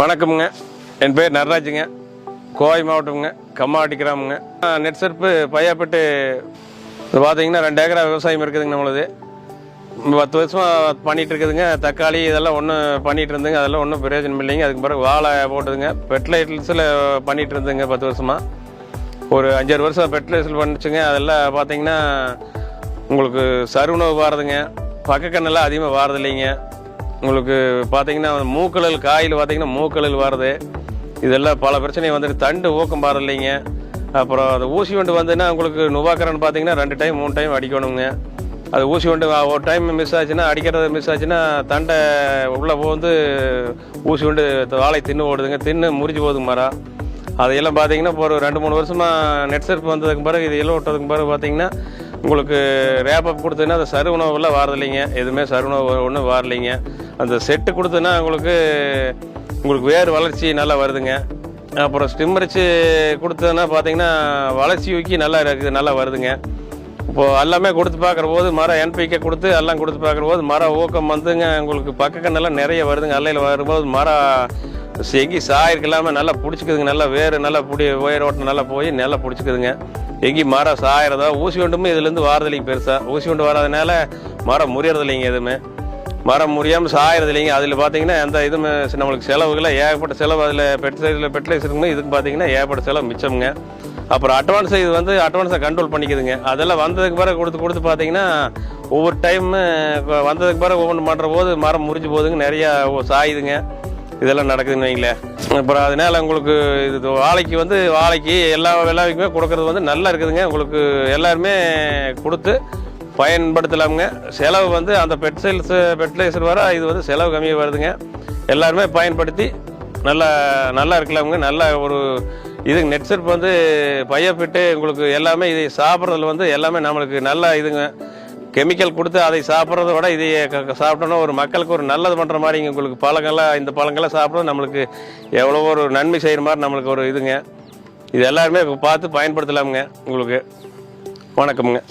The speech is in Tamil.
வணக்கம்ங்க. என் பேர் நடராஜுங்க. கோவை மாவட்டம்ங்க. கம்மாவட்டி கிராமங்க நெட் செருப்பு பையாப்பட்டு பார்த்தீங்கன்னா ரெண்டு ஏக்கரா விவசாயம் இருக்குதுங்க நம்மளது. பத்து வருஷமாக பண்ணிகிட்டு இருக்குதுங்க. தக்காளி இதெல்லாம் ஒன்றும் பண்ணிகிட்டு இருந்துங்க. அதெல்லாம் ஒன்றும் பிரயோஜனம் இல்லைங்க. அதுக்கு பிறகு வாழை போட்டுதுங்க. பெட்லைட்ஸில் பண்ணிகிட்டு இருந்துங்க பத்து வருஷமாக ஒரு அஞ்சாறு வருஷம் பெட்லைட்ஸில் பண்ணிச்சுங்க. அதெல்லாம் பார்த்தீங்கன்னா உங்களுக்கு சருணவு வாரதுங்க பக்கக்கண்ணெல்லாம் அதிகமாக வாரது இல்லைங்க உங்களுக்கு பார்த்தீங்கன்னா மூக்கலல் காயில் பார்த்தீங்கன்னா மூக்கலல் வருது. இதெல்லாம் பல பிரச்சனை வந்துட்டு தண்டு ஊக்கம் பாரு அப்புறம் அது ஊசி வண்டு வந்துன்னா உங்களுக்கு நுவாக்கரன் பார்த்தீங்கன்னா ரெண்டு டைம் மூணு டைம் அடிக்கணுங்க. அது ஊசி வண்டு ஒரு டைம் மிஸ் ஆச்சுன்னா அடிக்கிறது மிஸ் ஆச்சுன்னா தண்டை உள்ளே போந்து ஊசி வண்டு வாழை தின்னு ஓடுதுங்க. தின்னு முறிஞ்சு போகுதுங்க மரம் அதையெல்லாம் பார்த்தீங்கன்னா இப்போ ஒரு ரெண்டு மூணு வருஷமாக நெட் செருப்பு வந்ததுக்கு பிறகு இது எல்லாம் விட்டதுக்கு பிறகு பார்த்தீங்கன்னா உங்களுக்கு ரேப்பப் கொடுத்ததுன்னா அந்த சரு உணவுலாம் எதுவுமே சரு உணவு ஒன்றும் வாரலைங்க. அந்த செட்டு கொடுத்ததுன்னா உங்களுக்கு உங்களுக்கு வேர் வளர்ச்சி நல்லா வருதுங்க. அப்புறம் ஸ்டிம்மரிச்சு கொடுத்ததுன்னா பார்த்தீங்கன்னா வளர்ச்சி ஊக்கி நல்லா இருக்குது நல்லா வருதுங்க. இப்போது எல்லாமே கொடுத்து பார்க்குற போது மரம் என்பிகே கொடுத்து எல்லாம் கொடுத்து பார்க்குற போது மரம் ஊக்கம் வந்துங்க. உங்களுக்கு பக்கக்கண்ணெல்லாம் நிறைய வருதுங்க. அல்லையில் வரும்போது மரம் எங்கி சாயிருக்கு இல்லாமல் நல்லா பிடிச்சிக்குதுங்க. நல்லா வேறு நல்லா பிடி உயர் ஓட்டம் நல்லா போய் நல்லா பிடிச்சிக்குதுங்க. எங்கி மரம் சாயிறதா ஊசி வண்டுமே இதுலேருந்து வாரதில்லைங்க பெருசாக ஊசி வண்டு வராதனால மரம் முறியறதில்லைங்க எதுவுமே. மரம் முறியாமல் சாயறது இல்லைங்க. அதில் பார்த்தீங்கன்னா எந்த இதுவுமே நம்மளுக்கு செலவுகளை ஏகப்பட்ட செலவு அதில் பெட்ரோல் பெட்ரோலைஸ் இருக்குங்க இதுக்கு பார்த்தீங்கன்னா ஏகப்பட்ட செலவு மிச்சம்ங்க. அப்புறம் அட்வான்ஸ் இது வந்து அட்வான்ஸை கண்ட்ரோல் பண்ணிக்குதுங்க. அதெல்லாம் வந்ததுக்கு பிறகு கொடுத்து கொடுத்து பார்த்தீங்கன்னா ஒவ்வொரு டைம் வந்ததுக்கு பிறகு ஒவ்வொன்று பண்ணுற போது மரம் முறிஞ்சு போகுதுங்க. நிறையா சாயுதுங்க. இதெல்லாம் நடக்குதுன்னு வைங்களேன். அப்புறம் அதனால உங்களுக்கு இது வாழைக்கு வந்து வாழைக்கு எல்லா விளைவிக்குமே கொடுக்கறது வந்து நல்லா இருக்குதுங்க. உங்களுக்கு எல்லாருமே கொடுத்து பயன்படுத்தலாமுங்க. செலவு வந்து அந்த பெட்சைல்ஸ் ஃபெர்டிலைசர் வர இது வந்து செலவு கம்மியாக வருதுங்க. எல்லாருமே பயன்படுத்தி நல்லா நல்லா இருக்கலாமுங்க. நல்ல ஒரு இது நெட் வந்து பையப்பிட்டு உங்களுக்கு எல்லாமே இதை சாப்பிட்றதுல வந்து எல்லாமே நம்மளுக்கு நல்ல இதுங்க. கெமிக்கல் கொடுத்து அதை சாப்பிட்றத விட இதை க- சாப்பிட்டோன்னா ஒரு மக்களுக்கு ஒரு நல்லது பண்ணுற மாதிரிங்க உங்களுக்கு பழங்கள்லாம் இந்த பழங்கள்லாம் சாப்பிட்றது நம்மளுக்கு எவ்வளோ ஒரு நன்மை செய்கிற மாதிரி நம்மளுக்கு ஒரு இதுங்க. இது எல்லாருமே பார்த்து பயன்படுத்தலாமுங்க உங்களுக்கு. வணக்கமுங்க.